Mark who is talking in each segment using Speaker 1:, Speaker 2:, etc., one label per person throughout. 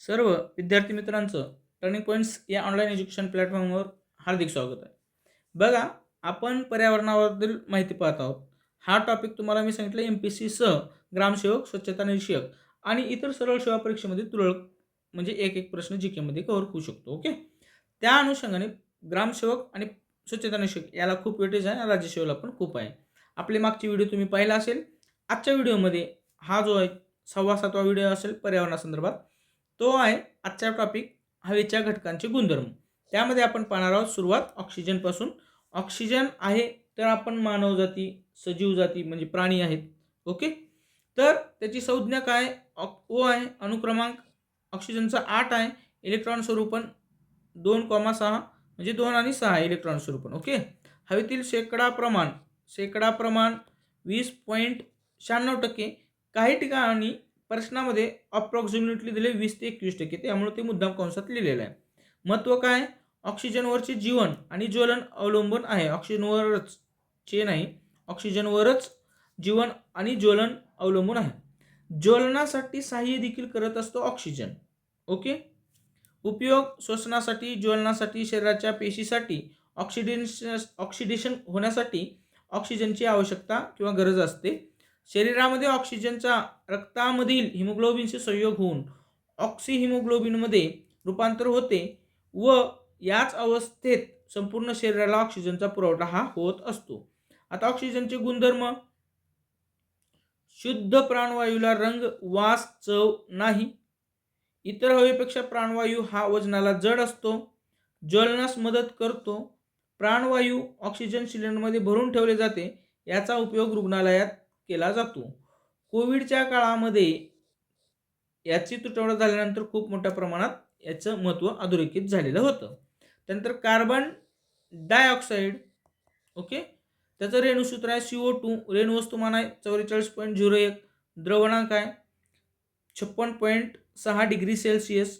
Speaker 1: सर्व विद्यार्थी मित्रांचं टर्निंग पॉईंट्स या ऑनलाईन एज्युकेशन प्लॅटफॉर्मवर हार्दिक स्वागत आहे. बघा आपण पर्यावरणाबद्दल माहिती पाहत आहोत. हा टॉपिक तुम्हाला मी सांगितलं एम पी सी सह ग्रामसेवक स्वच्छता निरीक्षक आणि इतर सरळ सेवा परीक्षेमध्ये तुरळक म्हणजे एक एक प्रश्न जी केमध्ये कव्हर होऊ शकतो ओके त्या अनुषंगाने ग्रामसेवक आणि स्वच्छता निरीक्षक याला खूप वेटेज आहे राज्यसेवेला पण खूप आहे. आपले मागची व्हिडिओ तुम्ही पाहिला असेल. आजच्या व्हिडिओमध्ये हा जो आहे सव्वा सातवा व्हिडिओ असेल पर्यावरणासंदर्भात तो आहे आजचा टॉपिक हवेच्या घटकांचे गुणधर्म. त्यामध्ये आपण पाहणार आहोत सुरुवात ऑक्सिजनपासून ऑक्सिजन आहे तर आपण मानव जाती सजीव जाती म्हणजे प्राणी आहेत. ओके तर त्याची संज्ञा काय ओ आहे अनुक्रमांक. ऑक्सिजनचा आठ आहे. इलेक्ट्रॉन स्वरूपण दोन कॉमा सहा म्हणजे दोन आणि सहा इलेक्ट्रॉन स्वरूपण ओके हवेतील शेकडा प्रमाण शेकडा प्रमाण वीस पॉईंट शहाण्णव टक्के. काही ठिकाणी प्रश्नामध्ये अप्रॉक्सिमेटली दिले वीस ते एकवीस टक्के. त्यामुळे ते मुद्दाम कंसात लिहिलेलं आहे. महत्त्व काय? ऑक्सिजनवरचे जीवन आणि ज्वलन अवलंबून आहे. ऑक्सिजनवरच चे नाही. ऑक्सिजनवरच जीवन आणि ज्वलन अवलंबून आहे. ज्वलनासाठी सहाय्य देखील करत असतो ऑक्सिजन. ओके? उपयोग श्वसनासाठी ज्वलनासाठी शरीराच्या पेशीसाठी ऑक्सिडेशन ऑक्सिडेशन होण्यासाठी ऑक्सिजनची आवश्यकता किंवा गरज असते. शरीरामध्ये ऑक्सिजनचा रक्तामधील हिमोग्लोबिनशी संयोग होऊन ऑक्सी हिमोग्लोबिनमध्ये रूपांतर होते व याच अवस्थेत संपूर्ण शरीराला ऑक्सिजनचा पुरवठा हा होत असतो. आता ऑक्सिजनचे गुणधर्म. शुद्ध प्राणवायूला रंग वास चव नाही. इतर हवेपेक्षा प्राणवायू हा वजनाला जड असतो. ज्वलनास मदत करतो. प्राणवायू ऑक्सिजन सिलेंडरमध्ये भरून ठेवले जाते. याचा उपयोग रुग्णालयात केला जातो. कोविडच्या काळामध्ये याची तुटवडा झाल्यानंतर खूप मोठ्या प्रमाणात याचं महत्त्व अधोरेखित झालेलं होतं. त्यानंतर कार्बन डायऑक्साईड ओके? त्याचं रेणूसूत्र आहे सी ओ टू रेणू वस्तुमान आहे चौवेचाळीस पॉईंट झिरो एक द्रवणांक आहे छप्पन पॉईंट सहा डिग्री सेल्सिअस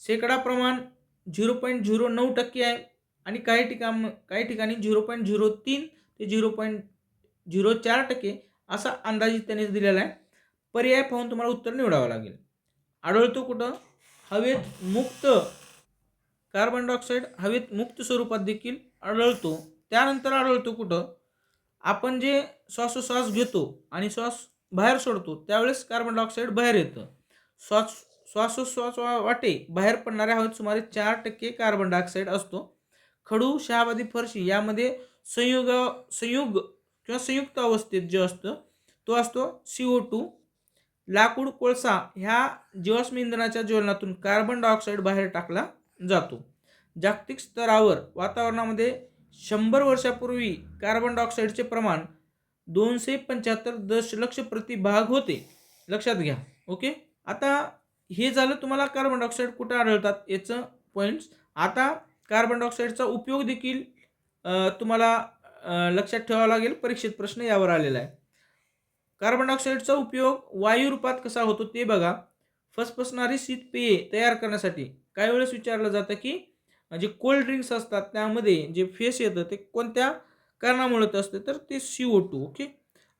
Speaker 1: शेकडा प्रमाण झिरो पॉईंट झिरो नऊ टक्के आहे आणि काही ठिकाण काही ठिकाणी झिरो पॉईंट झिरो तीन ते झिरो पॉईंट झिरो चार टक्के असा अंदाजित त्यांनी दिलेला आहे. पर्याय पाहून तुम्हाला उत्तर निवडावं लागेल. आढळतो कुठं? हवेत मुक्त कार्बन डायऑक्साईड हवेत मुक्त स्वरूपात देखील आढळतो. त्यानंतर आढळतो कुठं? आपण जे श्वासोश्वास घेतो आणि श्वास बाहेर सोडतो त्यावेळेस कार्बन डायऑक्साईड बाहेर येतं. श्वास श्वासोश्वास वाटे बाहेर पडणाऱ्या हवेत सुमारे चार टक्के कार्बन डायऑक्साईड असतो. खडू शहाबादी फरशी यामध्ये संयुग संयुग किंवा संयुक्त अवस्थेत जे असतं तो असतो सी ओ टू लाकूड कोळसा ह्या जीवाश्म इंधनाच्या ज्वलनातून कार्बन डायऑक्साईड बाहेर टाकला जातो. जागतिक स्तरावर वातावरणामध्ये शंभर वर्षापूर्वी कार्बन डायऑक्साईडचे प्रमाण दोनशे पंच्याहत्तर दशलक्ष प्रतिभाग होते. लक्षात घ्या ओके? आता हे झालं तुम्हाला कार्बन डायऑक्साईड कुठं आढळतात याचं पॉईंट्स आता कार्बन डायऑक्साईडचा उपयोग देखील तुम्हाला लक्षात ठेवावा लागेल परीक्षेत प्रश्न यावर आलेला आहे. कार्बन डायऑक्साईडचा उपयोग वायू रूपात कसा होतो ते बघा. फसफसणारी शीतपेये तयार करण्यासाठी काही वेळेस विचारलं जातं की जे कोल्ड ड्रिंक्स असतात त्यामध्ये जे फेस येतं ते कोणत्या कारणामुळे होत असते? तर ते सी ओ टू ओके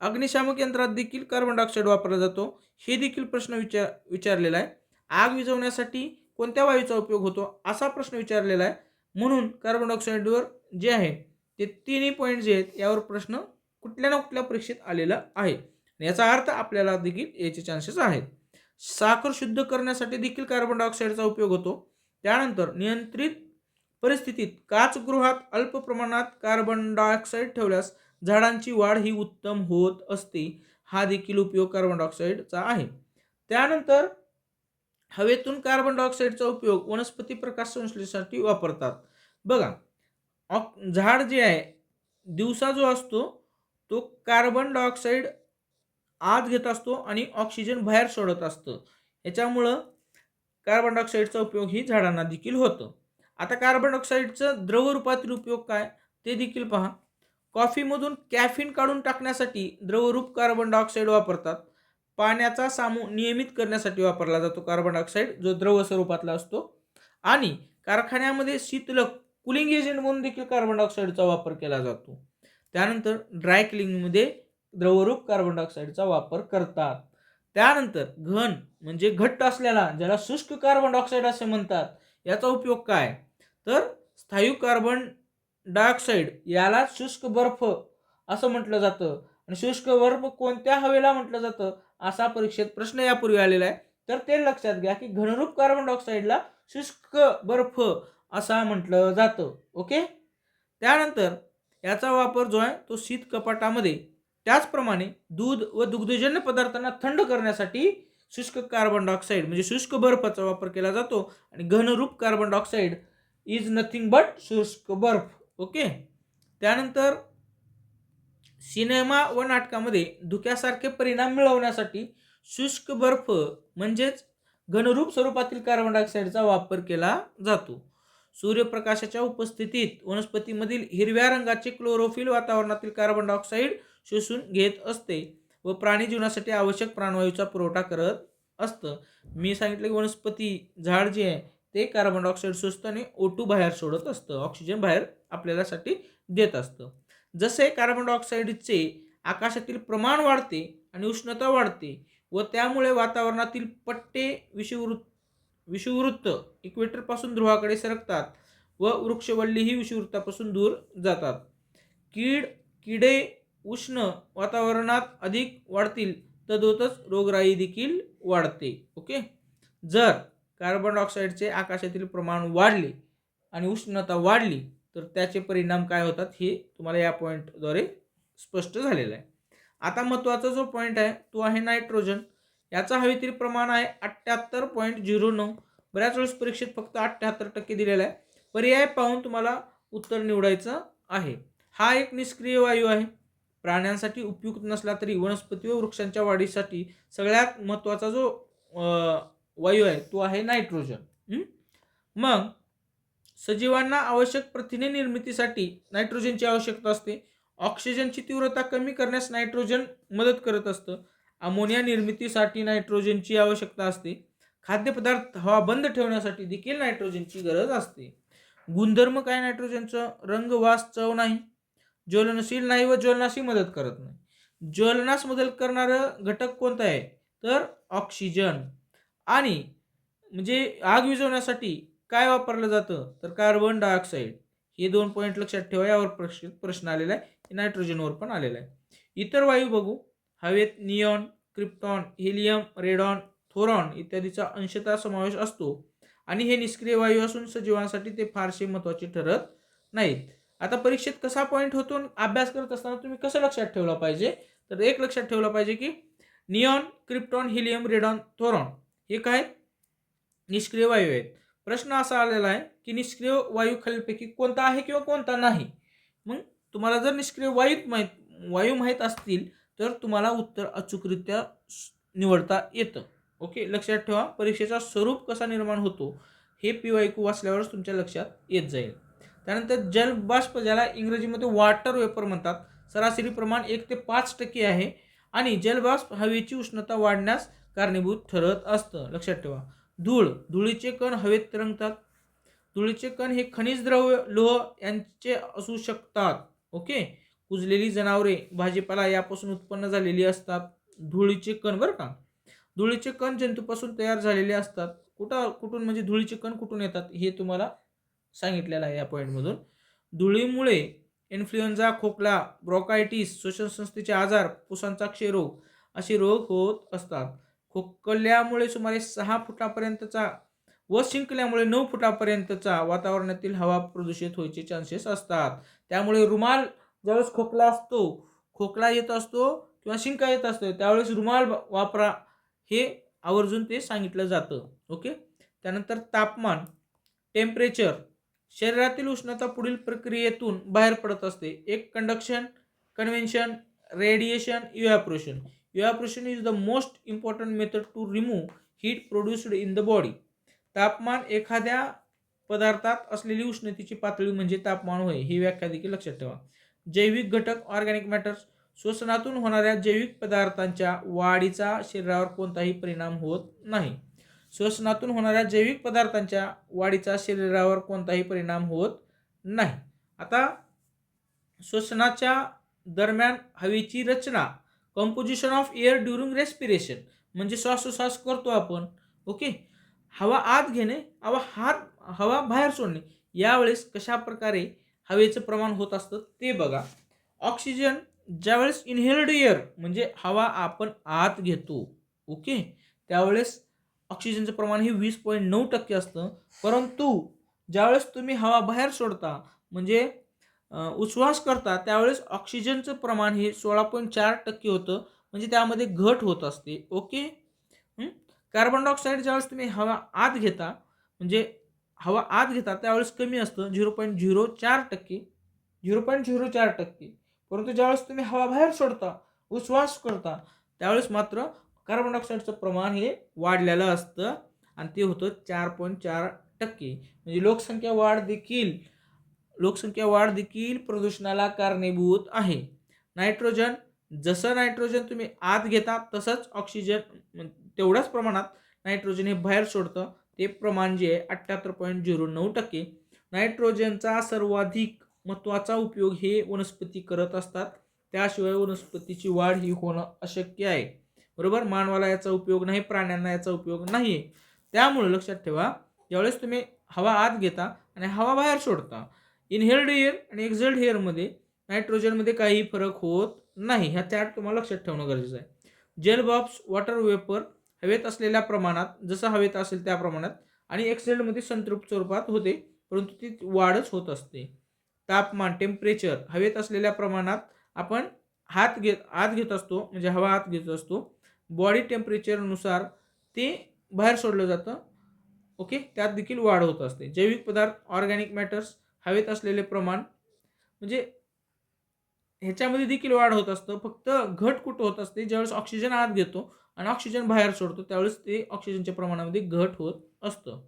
Speaker 1: अग्निशामक यंत्रात देखील कार्बन डायऑक्साईड वापरला जातो. हे देखील प्रश्न विचार विचारलेला आहे. आग विझवण्यासाठी कोणत्या वायूचा उपयोग होतो? असा प्रश्न विचारलेला आहे. म्हणून कार्बन डायऑक्साईडवर जे आहे ते तिन्ही पॉईंट जे आहेत यावर प्रश्न कुठल्या ना कुठल्या परीक्षेत आलेला आहे. याचा अर्थ आपल्याला देखील याचे चान्सेस आहेत. साखर शुद्ध करण्यासाठी देखील कार्बन डायऑक्साईडचा उपयोग होतो. त्यानंतर नियंत्रित परिस्थितीत काचगृहात अल्प प्रमाणात कार्बन डायऑक्साईड ठेवल्यास झाडांची वाढ ही उत्तम होत असते. हा देखील उपयोग कार्बन डायऑक्साईडचा आहे. त्यानंतर हवेतून कार्बन डायऑक्साईडचा उपयोग वनस्पती प्रकाश संश्लेषणासाठी वापरतात. बघा ऑक झाड जे आहे दिवसा जो असतो तो कार्बन डायऑक्साईड आत घेत असतो आणि ऑक्सिजन बाहेर सोडत असतं. याच्यामुळं कार्बन डायऑक्साईडचा उपयोग ही झाडांना देखील होतो. आता कार्बन डायऑक्साईडचं द्रवरूपातील उपयोग काय ते देखील पहा. कॉफीमधून कॅफिन काढून टाकण्यासाठी द्रवरूप कार्बन डायऑक्साईड वापरतात. पाण्याचा सामू नियमित करण्यासाठी वापरला जातो कार्बन डायऑक्साईड जो द्रव स्वरूपातला असतो. आणि कारखान्यामध्ये शीतलक कुलिंग एजंट म्हणून देखील कार्बन डायऑक्साईडचा वापर केला जातो. त्यानंतर ड्राय क्लिंगमध्ये द्रवरूप कार्बन डायऑक्साईडचा वापर करतात. त्यानंतर घन म्हणजे घट्ट असलेला ज्याला शुष्क कार्बन डायऑक्साईड असे म्हणतात याचा उपयोग काय? तर स्थायू कार्बन डायऑक्साईड याला शुष्क बर्फ असं म्हटलं जातं. आणि शुष्क बर्फ कोणत्या हवेला म्हटलं जातं? असा परीक्षेत प्रश्न यापूर्वी आलेला आहे. तर ते लक्षात घ्या की घनरूप कार्बन डायऑक्साईडला शुष्क बर्फ असा म्हटलं जातं. ओके? त्यानंतर याचा वापर जो आहे तो शीत कपाटामध्ये. त्याचप्रमाणे दूध व दुग्धजन्य पदार्थांना थंड करण्यासाठी शुष्क कार्बन डायऑक्साईड म्हणजे शुष्क बर्फाचा वापर केला जातो आणि घनरूप carbon dioxide is nothing but शुष्क बर्फ. ओके? त्यानंतर सिनेमा व नाटकामध्ये धुक्यासारखे परिणाम मिळवण्यासाठी शुष्क बर्फ म्हणजेच घनरूप स्वरूपातील कार्बन डायऑक्साईडचा वापर केला जातो. सूर्यप्रकाशाच्या उपस्थितीत वनस्पतीमधील हिरव्या रंगाचे क्लोरोफिल वातावरणातील कार्बन डायऑक्साईड शोषून घेत असते व प्राणी जीवनासाठी आवश्यक प्राणवायूचा पुरवठा करत असतं. मी सांगितलं की वनस्पती झाड जे आहे ते कार्बन डायऑक्साईड शोषतं आणि ओटू बाहेर सोडत असतं. ऑक्सिजन बाहेर आपल्यासाठी देत असतं. जसे कार्बन डायऑक्साईडचे आकाशातील प्रमाण वाढते आणि उष्णता वाढते व त्यामुळे वातावरणातील पट्टे विषुवृत्त विषुववृत्त इक्वेटरपासून ध्रुवाकडे सरकतात व वृक्षवल्लीही विषुववृत्तापासून दूर जातात. कीड किडे उष्ण वातावरणात अधिक वाढतील तदोतच रोगराई देखील वाढते. ओके? जर कार्बन डायऑक्साईडचे आकाशातील प्रमाण वाढले आणि उष्णता वाढली तर त्याचे परिणाम काय होतात हे तुम्हाला या पॉईंटद्वारे स्पष्ट झालेलं आहे. आता महत्त्वाचा जो पॉईंट आहे तो आहे नायट्रोजन याचा हवेतील प्रमाण आहे अठ्ठ्याहत्तर पॉईंट झिरो नऊ. बऱ्याच वेळेस परीक्षेत फक्त अठ्ठ्याहत्तर टक्के दिलेला आहे. पर्याय पाहून तुम्हाला उत्तर निवडायचं आहे. हा एक निष्क्रिय वायू आहे. प्राण्यांसाठी उपयुक्त नसला तरी वनस्पती व वृक्षांच्या वाढीसाठी सगळ्यात महत्त्वाचा जो वायू आहे तो आहे नायट्रोजन. मग सजीवांना आवश्यक प्रथिने निर्मितीसाठी नायट्रोजनची आवश्यकता असते. ऑक्सिजनची तीव्रता कमी करण्यास नायट्रोजन मदत करत असतं. अमोनिया निर्मितीसाठी नायट्रोजनची आवश्यकता असते. खाद्यपदार्थ हवा बंद ठेवण्यासाठी देखील नायट्रोजनची गरज असते. गुणधर्म काय नायट्रोजनचं? रंग वास चव नाही. ज्वलनशील नाही व ज्वलनाशी मदत करत नाही. ज्वलनास मदत करणारं घटक कोणतं आहे? तर ऑक्सिजन. आणि म्हणजे आग विझवण्यासाठी काय वापरलं जातं? तर कार्बन डायऑक्साईड हे दोन पॉईंट लक्षात ठेवा यावर प्रश्न प्रश्न आलेला आहे. नायट्रोजनवर पण आलेला आहे. इतर वायू बघू. हवेत neon krypton helium radon thoron इत्यादीचा अंशतः समावेश असतो. आणि हे निष्क्रिय वायू असून सजीवांसाठी ते फारसे महत्त्वाचे ठरत नाहीत. आता परीक्षेत कसा पॉईंट होतो अभ्यास करत असताना तुम्ही कसं लक्षात ठेवला पाहिजे? तर एक लक्षात ठेवला पाहिजे की neon krypton helium radon thoron हे काय? निष्क्रिय वायू आहेत. प्रश्न असा आलेला आहे की निष्क्रिय वायू खालीलपैकी कोणता आहे किंवा कोणता नाही? मग तुम्हाला जर निष्क्रिय वायूत माहीत वायू माहीत असतील तर तुम्हाला उत्तर अचूकरित्या निवडता येतं. ओके? लक्षात ठेवा परीक्षेचा स्वरूप कसा निर्माण होतो हे पिवायकू वाचल्यावरच तुमच्या लक्षात येत जाईल. त्यानंतर जलबाष्प ज्याला इंग्रजीमध्ये वॉटर वेपर म्हणतात सरासरी प्रमाण एक ते पाच टक्के आहे आणि जलबाष्प हवेची उष्णता वाढण्यास कारणीभूत ठरत असतं. लक्षात ठेवा. धूळ धुळीचे कण हवेत तरंगतात. धुळीचे कण हे खनिज द्रव्य लोह यांचे असू शकतात. ओके? कुजलेली जनावरे भाजीपाला यापासून उत्पन्न झालेली असतात. धुळीचे कण बरं का? धुळीचे कण जंतूपासून तयार झालेले असतात. कुठं कुठून म्हणजे धुळीचे कण कुठून येतात हे तुम्हाला सांगितलेलं आहे या पॉईंटमधून धुळीमुळे इन्फ्लुएन्झा खोकला ब्रोकायटिस श्वसन संस्थेचे आजार पुसांचा क्षयरोग असे रोग होत असतात. खोकल्यामुळे सुमारे सहा फुटापर्यंतचा व शिंकल्यामुळे नऊ फुटापर्यंतचा वातावरणातील हवा प्रदूषित व्हायचे चान्सेस असतात. त्यामुळे रुमाल ज्यावेळेस खोकला असतो खोकला येत असतो किंवा शिंका येत असतो त्यावेळेस रुमाल वापरा हे आवर्जून ते सांगितलं जातं. ओके? त्यानंतर तापमान टेम्परेचर. शरीरातील उष्णता पुढील प्रक्रियेतून बाहेर पडत असते. एक conduction convection radiation evaporation. Evaporation is the most important method to remove heat produced in the body. तापमान एखाद्या पदार्थात असलेली उष्णतेची पातळी म्हणजे तापमान होय ही व्याख्या देखील लक्षात ठेवा. जैविक घटक ऑर्गॅनिक मॅटर्स श्वसनातून होणाऱ्या जैविक पदार्थांच्या वाढीचा शरीरावर कोणताही परिणाम होत नाही. श्वसनातून होणाऱ्या जैविक पदार्थांच्या वाढीचा शरीरावर कोणताही परिणाम होत नाही. आता श्वसनाच्या दरम्यान हवेची रचना composition of air during respiration म्हणजे श्वासोश्वास करतो आपण ओके हवा आत घेणे हवा हात हवा बाहेर सोडणे यावेळेस कशा प्रकारे हवेचं प्रमाण होत असतं ते बघा. ऑक्सिजन ज्यावेळेस इनहेल्ड एअर म्हणजे हवा आपण आत घेतो ओके? त्यावेळेस ऑक्सिजनचं प्रमाण हे वीस पॉईंट नऊ टक्के असतं. परंतु ज्यावेळेस तुम्ही हवा बाहेर सोडता म्हणजे उच्छ्वास करता त्यावेळेस ऑक्सिजनचं प्रमाण हे सोळा पॉईंट चार टक्के होतं म्हणजे त्यामध्ये घट होत असते ओके? कार्बन डायऑक्साईड ज्यावेळेस तुम्ही हवा आत घेता म्हणजे हवा आत घेता त्यावेळेस कमी असतं झिरो पॉईंट झिरो चार टक्के झिरो पॉईंट झिरो चार टक्के. परंतु ज्यावेळेस तुम्ही हवा बाहेर सोडता उश्वास करता त्यावेळेस मात्र कार्बन डायऑक्साईडचं प्रमाण हे वाढलेलं असतं आणि ते होतं चार पॉईंट चार टक्के. म्हणजे लोकसंख्या वाढ देखील लोकसंख्या वाढ देखील प्रदूषणाला कारणीभूत आहे. नायट्रोजन जसं नायट्रोजन तुम्ही आत घेता तसंच ऑक्सिजन तेवढ्याच प्रमाणात नायट्रोजन हे बाहेर सोडतं ते प्रमाण जे आहे अठ्ठ्याहत्तर पॉईंट झिरो नऊ टक्के. नायट्रोजनचा सर्वाधिक महत्त्वाचा उपयोग हे वनस्पती करत असतात. त्याशिवाय वनस्पतीची वाढ ही होणं अशक्य आहे. बरोबर? मानवाला याचा उपयोग नाही प्राण्यांना याचा उपयोग नाही आहे त्यामुळे लक्षात ठेवा ज्यावेळेस तुम्ही हवा आत घेता आणि हवा बाहेर सोडता. इनहेल्ड एअर आणि एक्झल्ड एअरमध्ये नायट्रोजनमध्ये काही फरक होत नाही. ह्या त्यात तुम्हाला लक्षात ठेवणं गरजेचं आहे. जेल बॉब्स वॉटर वेपर हवेत असलेल्या प्रमाणात जसं हवेत असेल त्या प्रमाणात आणि एक्सेल्डमध्ये संतृप्त स्वरूपात होते परंतु ती वाढच होत असते. तापमान टेम्परेचर हवेत असलेल्या प्रमाणात आपण हात घेत आत घेत असतो म्हणजे हवा आत घेत असतो. बॉडी टेम्परेचरनुसार ते बाहेर सोडलं जातं ओके? त्यात देखील वाढ होत असते. जैविक पदार्थ ऑर्गॅनिक मॅटर्स हवेत असलेले प्रमाण म्हणजे ह्याच्यामध्ये देखील वाढ होत असतं. फक्त घट कुठं होत असते? ज्यावेळेस ऑक्सिजन आत घेतो आणि ऑक्सिजन बाहेर सोडतो त्यावेळेस ते ऑक्सिजनच्या प्रमाणामध्ये घट होत असतं.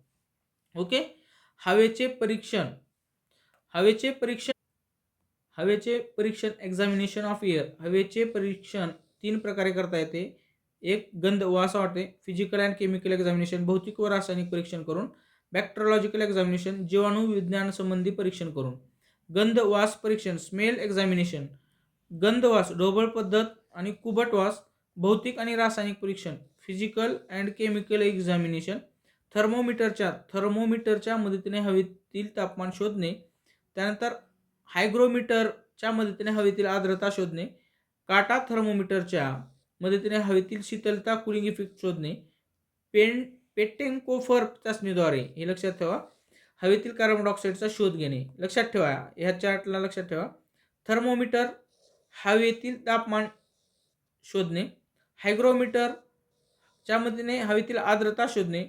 Speaker 1: ओके हवेचे परीक्षण. हवेचे परीक्षण हवेचे परीक्षण एक्झामिनेशन ऑफ एअर हवेचे परीक्षण तीन प्रकारे करता येते. एक गंध वास वाटते. फिजिकल अँड केमिकल एक्झामिनेशन भौतिक व रासायनिक परीक्षण करून. बॅक्टेरियोलॉजिकल एक्झामिनेशन जीवाणू विज्ञान संबंधी परीक्षण करून. गंध वास परीक्षण स्मेल एक्झामिनेशन गंध वास ढोबळ पद्धत आणि कुबट वास भौतिक आणि रासायनिक परीक्षण फिजिकल अँड केमिकल एक्झामिनेशन थर्मोमीटरच्या थर्मोमीटरच्या मदतीने हवेतील तापमान शोधणे त्यानंतर हायग्रोमीटरच्या मदतीने हवेतील आर्द्रता शोधणे काटा थर्मोमीटरच्या मदतीने हवेतील शीतलता कुलिंग इफेक्ट शोधणे पेन पेटेंकोफर चाचणीद्वारे हे लक्षात ठेवा. हवेतील कार्बन डायऑक्साईडचा शोध घेणे लक्षात ठेवा. ह्या चार्टला लक्षात ठेवा. थर्मोमीटर हवेतील तापमान शोधणे हायग्रोमीटरच्या मदतीने हवेतील आर्द्रता शोधणे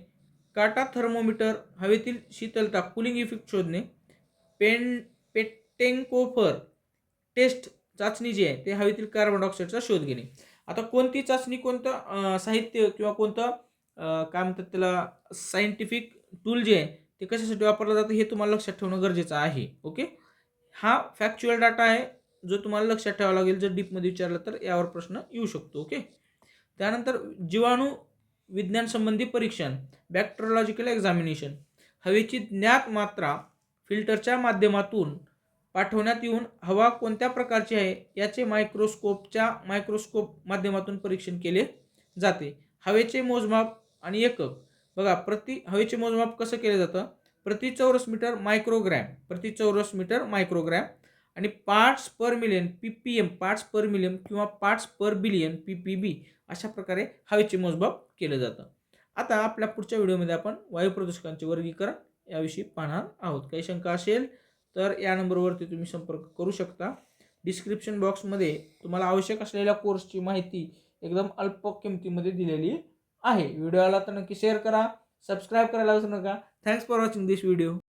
Speaker 1: काटा थर्मोमीटर हवेतील शीतलता कुलिंग इफेक्ट शोधणे पेन पेटेंकोफर टेस्ट चाचणी जी आहे ते हवेतील कार्बन डायऑक्साईडचा शोध घेणे. आता कोणती चाचणी कोणतं साहित्य किंवा कोणतं काय म्हणतात त्याला सायंटिफिक टूल जे आहे ते कशासाठी वापरलं जातं हे तुम्हाला लक्षात ठेवणं गरजेचं आहे ओके हा फॅक्च्युअल डाटा आहे जो तुम्हाला लक्षात ठेवावा लागेल जर डीपमध्ये विचारलं तर यावर प्रश्न येऊ शकतो ओके त्यानंतर जीवाणू विज्ञानसंबंधी परीक्षण बॅक्टेरियोलॉजिकल एक्झामिनेशन हवेची ज्ञात मात्रा फिल्टरच्या माध्यमातून पाठवण्यात येऊन हवा कोणत्या प्रकारची आहे याचे मायक्रोस्कोपच्या मायक्रोस्कोप माध्यमातून परीक्षण केले जाते. हवेचे मोजमाप आणि एकक. बघा प्रति हवेचे मोजमाप कसं केलं जातं? प्रति चौरस मीटर मायक्रोग्रॅम प्रति चौरस मीटर मायक्रोग्रॅम आणि parts per million P P M parts per million किंवा parts per billion P P B अशा प्रकारे हवेचे मोजमाप केलं जातं. आता आपल्या पुढच्या व्हिडिओमध्ये आपण वायू प्रदूषकांचे वर्गीकरण याविषयी पाहणार आहोत. काही शंका असेल तर या नंबरवरती तुम्ही संपर्क करू शकता. डिस्क्रिप्शन बॉक्समध्ये तुम्हाला आवश्यक असलेल्या कोर्सची माहिती एकदम अल्प किमतीमध्ये दिलेली आहे. व्हिडिओला तर नक्की शेअर करा सबस्क्राईब करायला विसरू नका. Thanks for watching this video.